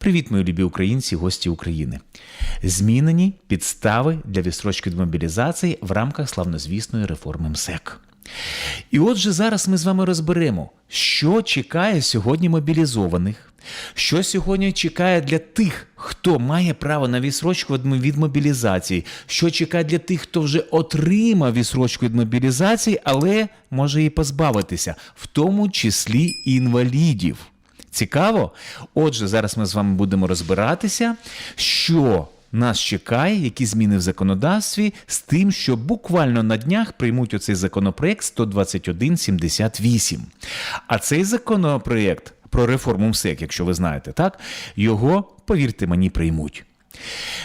Привіт, мої любі українці, гості України. Змінені підстави для відстрочки від мобілізації в рамках славнозвісної реформи МСЕК. І отже, зараз ми з вами розберемо, що чекає сьогодні мобілізованих, що сьогодні чекає для тих, хто має право на відсрочку від- мобілізації, що чекає для тих, хто вже отримав відсрочку від мобілізації, але може її позбавитися, в тому числі інвалідів. Цікаво? Отже, зараз ми з вами будемо розбиратися, що нас чекає, які зміни в законодавстві, з тим, що буквально на днях приймуть оцей законопроект 12178. А цей законопроект про реформу МСЕК, якщо ви знаєте, так, його, повірте мені, приймуть.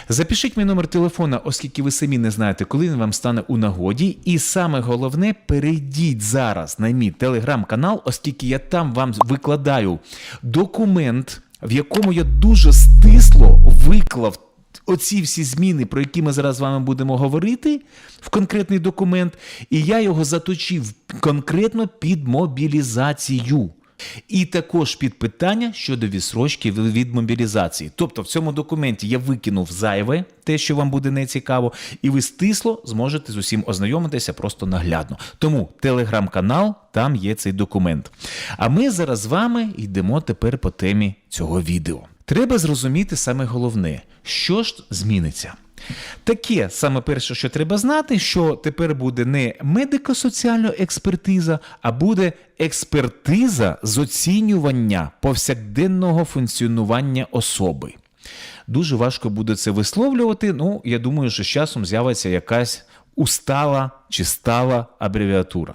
Запишіть мій номер телефона, оскільки ви самі не знаєте, коли він вам стане у нагоді. І саме головне, перейдіть зараз на мій телеграм-канал, оскільки я там вам викладаю документ, в якому я дуже стисло виклав оці всі зміни, про які ми зараз з вами будемо говорити, в конкретний документ, і я його заточив конкретно під мобілізацію. І також під питання щодо відсрочки від мобілізації. Тобто в цьому документі я викинув зайве, те, що вам буде нецікаво, і ви стисло зможете з усім ознайомитися просто наглядно. Тому телеграм-канал, там є цей документ. А ми зараз з вами йдемо тепер по темі цього відео. Треба зрозуміти саме головне, що ж зміниться. Таке саме перше, що треба знати, що тепер буде не медико-соціальна експертиза, а буде експертиза з оцінювання повсякденного функціонування особи. Дуже важко буде це висловлювати. Ну, я думаю, що з часом з'явиться якась устала чи стала абревіатура.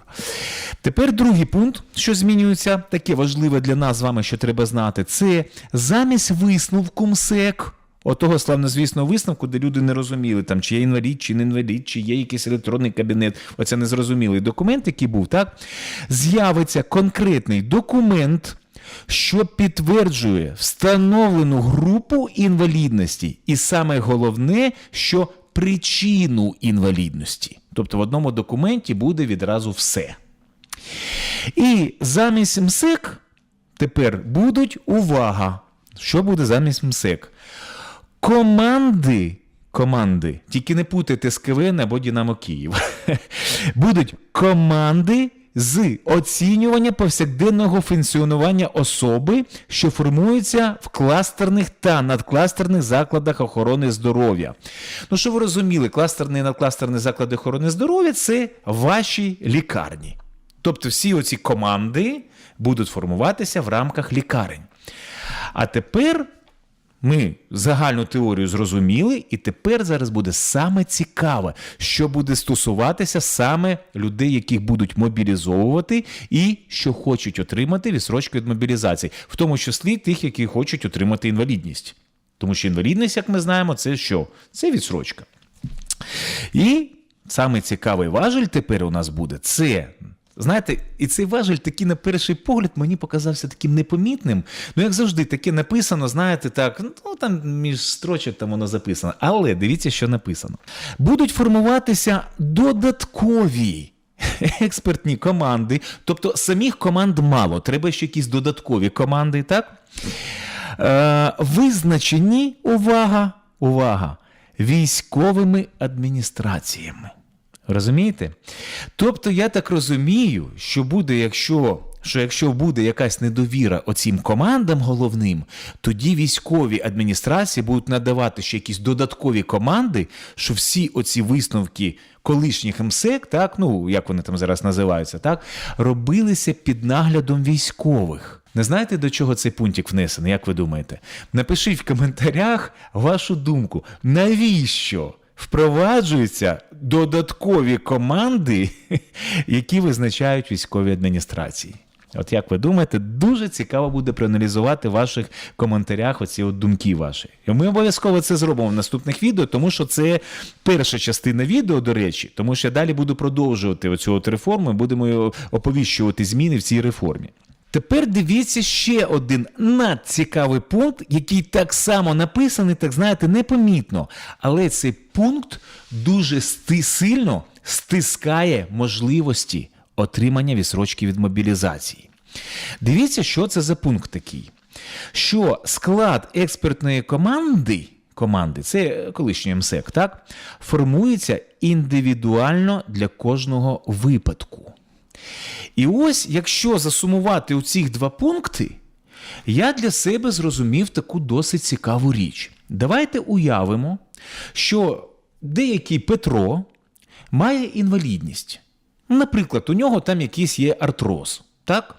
Тепер другий пункт, що змінюється, таке важливе для нас з вами, що треба знати, це замість висновку МСЕК. Отого славнозвісного висновку, де люди не розуміли, там, чи є інвалід, чи не інвалід, чи є якийсь електронний кабінет. Оце незрозумілий документ, який був, так? З'явиться конкретний документ, що підтверджує встановлену групу інвалідності, і саме головне, що причину інвалідності. Тобто в одному документі буде відразу все. І замість МСЕК тепер будуть увага. Що буде замість МСЕК? Команди. Команди, тільки не путайте з КВН або Дінамо Київ. Будуть команди з оцінювання повсякденного функціонування особи, що формуються в кластерних та надкластерних закладах охорони здоров'я. Ну, що ви розуміли, кластерні і надкластерні заклади охорони здоров'я це ваші лікарні. Тобто всі оці команди будуть формуватися в рамках лікарень. А тепер ми загальну теорію зрозуміли, і тепер зараз буде саме цікаве, що буде стосуватися саме людей, яких будуть мобілізовувати, і що хочуть отримати відсрочку від мобілізації, в тому числі тих, які хочуть отримати інвалідність. Тому що інвалідність, як ми знаємо, це що? Це відсрочка. І саме цікавий важель тепер у нас буде це. Знаєте, і цей важель такий на перший погляд мені показався таким непомітним. Ну, як завжди, таке написано, знаєте, так, ну там між строчок там воно записано. Але дивіться, що написано. Будуть формуватися додаткові експертні команди, тобто самих команд мало, треба ще якісь додаткові команди, так? Е, визначені, увага, увага, військовими адміністраціями. Розумієте? Тобто, я так розумію, що буде, якщо. Що якщо буде якась недовіра оцім командам головним, тоді військові адміністрації будуть надавати ще якісь додаткові команди, що всі оці висновки колишніх МСЕК, так, ну як вони там зараз називаються, так, робилися під наглядом військових. Не знаєте, до чого цей пунктик внесений, як ви думаєте? Напишіть в коментарях вашу думку, навіщо? Впроваджуються додаткові команди, які визначають військові адміністрації. От як ви думаєте, дуже цікаво буде проаналізувати в ваших коментарях оці от думки ваші. І ми обов'язково це зробимо в наступних відео, тому що це перша частина відео, до речі, тому що я далі буду продовжувати оцю от реформу, будемо оповіщувати зміни в цій реформі. Тепер дивіться ще один надцікавий пункт, який так само написаний, так знаєте, непомітно. Але цей пункт дуже сильно стискає можливості отримання відсрочки від мобілізації. Дивіться, що це за пункт такий. що склад експертної команди, команди це колишній МСЕК, так, формується індивідуально для кожного випадку. І ось, якщо засумувати у цих два пункти, я для себе зрозумів таку досить цікаву річ. Давайте уявимо, що деякий Петро має інвалідність. Наприклад, у нього там якийсь є артроз. Так?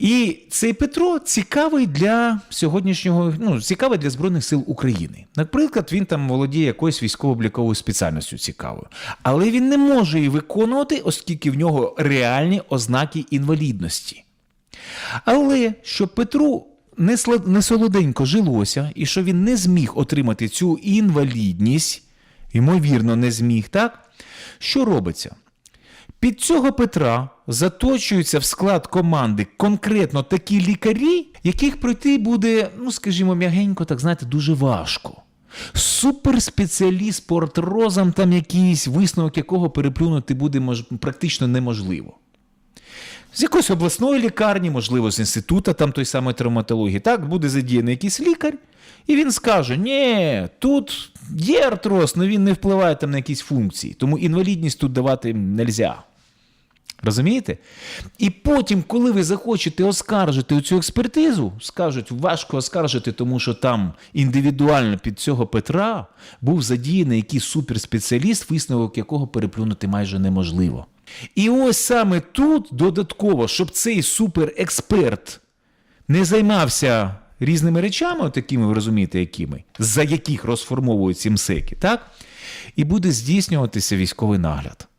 І цей Петро цікавий для сьогоднішнього, ну, цікавий для Збройних сил України. Наприклад, він там володіє якоюсь військово-обліковою спеціальністю цікавою. Але він не може її виконувати, оскільки в нього реальні ознаки інвалідності. Але щоб Петру не, сла- не солоденько жилося, і що він не зміг отримати цю інвалідність, ймовірно, не зміг, так? Що робиться? Під цього Петра заточуються в склад команди конкретно такі лікарі, яких пройти буде, ну скажімо, м'ягенько, так знаєте, дуже важко. Суперспеціаліст по артрозам, там якийсь висновок якого переплюнути буде мож... практично неможливо. З якоїсь обласної лікарні, можливо, з інституту там той самої травматології, так буде задіяний якийсь лікар, і він скаже: ні, тут є артроз, але він не впливає там на якісь функції, тому інвалідність тут давати не можна. Розумієте? І потім, коли ви захочете оскаржити цю експертизу, скажуть, важко оскаржити, тому що там індивідуально під цього Петра був задіяний якийсь суперспеціаліст, висновок якого переплюнути майже неможливо. І ось саме тут додатково, щоб цей суперексперт не займався різними речами, такими ви розумієте, якими, за яких розформовують МСЕКи, так? І буде здійснюватися військовий нагляд.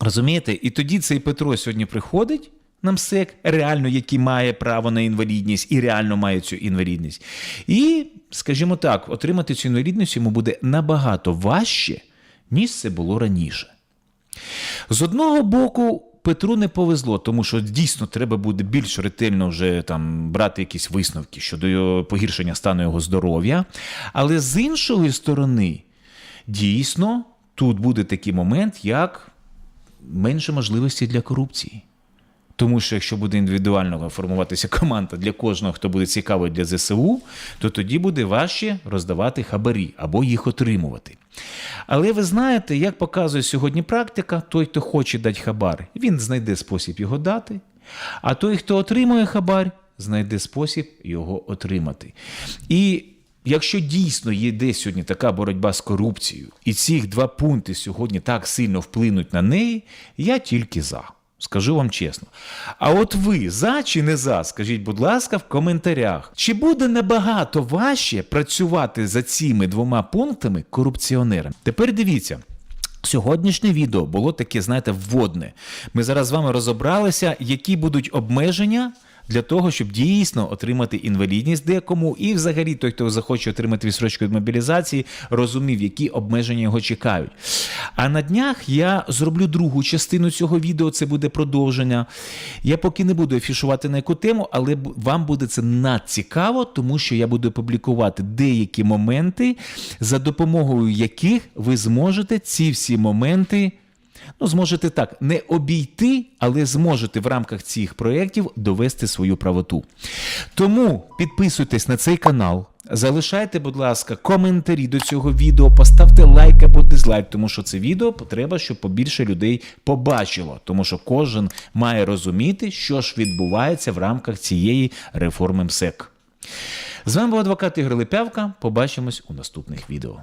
Розумієте? І тоді цей Петро сьогодні приходить на МСЕК, реально, який має право на інвалідність і реально має цю інвалідність. І, скажімо так, отримати цю інвалідність йому буде набагато важче, ніж це було раніше. З одного боку, Петру не повезло, тому що дійсно треба буде більш ретельно вже там брати якісь висновки щодо погіршення стану його здоров'я. Але з іншої сторони, дійсно, тут буде такий момент, як менше можливості для корупції. Тому що якщо буде індивідуально формуватися команда для кожного, хто буде цікавий для ЗСУ, то тоді буде важче роздавати хабарі або їх отримувати. Але ви знаєте, як показує сьогодні практика, той, хто хоче дати хабар, він знайде спосіб його дати, а той, хто отримує хабар, знайде спосіб його отримати. І якщо дійсно є десь сьогодні така боротьба з корупцією, і ці два пункти сьогодні так сильно вплинуть на неї, я тільки за. Скажу вам чесно. А от ви за чи не за, скажіть, будь ласка, в коментарях. Чи буде набагато важче працювати за цими двома пунктами корупціонерам? Тепер дивіться. Сьогоднішнє відео було таке, знаєте, вводне. Ми зараз з вами розібралися, які будуть обмеження для того, щоб дійсно отримати інвалідність декому, і взагалі той, хто захоче отримати відсрочку від мобілізації, розумів, які обмеження його чекають. А на днях я зроблю другу частину цього відео, це буде продовження. Я поки не буду афішувати на яку тему, але вам буде це надцікаво, тому що я буду публікувати деякі моменти, за допомогою яких ви зможете ці всі моменти. Ну, зможете так не обійти, але зможете в рамках цих проєктів довести свою правоту. Тому підписуйтесь на цей канал, залишайте, будь ласка, коментарі до цього відео, поставте лайк або дизлайк, тому що це відео треба, щоб побільше людей побачило, тому що кожен має розуміти, що ж відбувається в рамках цієї реформи МСЕК. З вами був адвокат Ігор Липявка. Побачимось у наступних відео.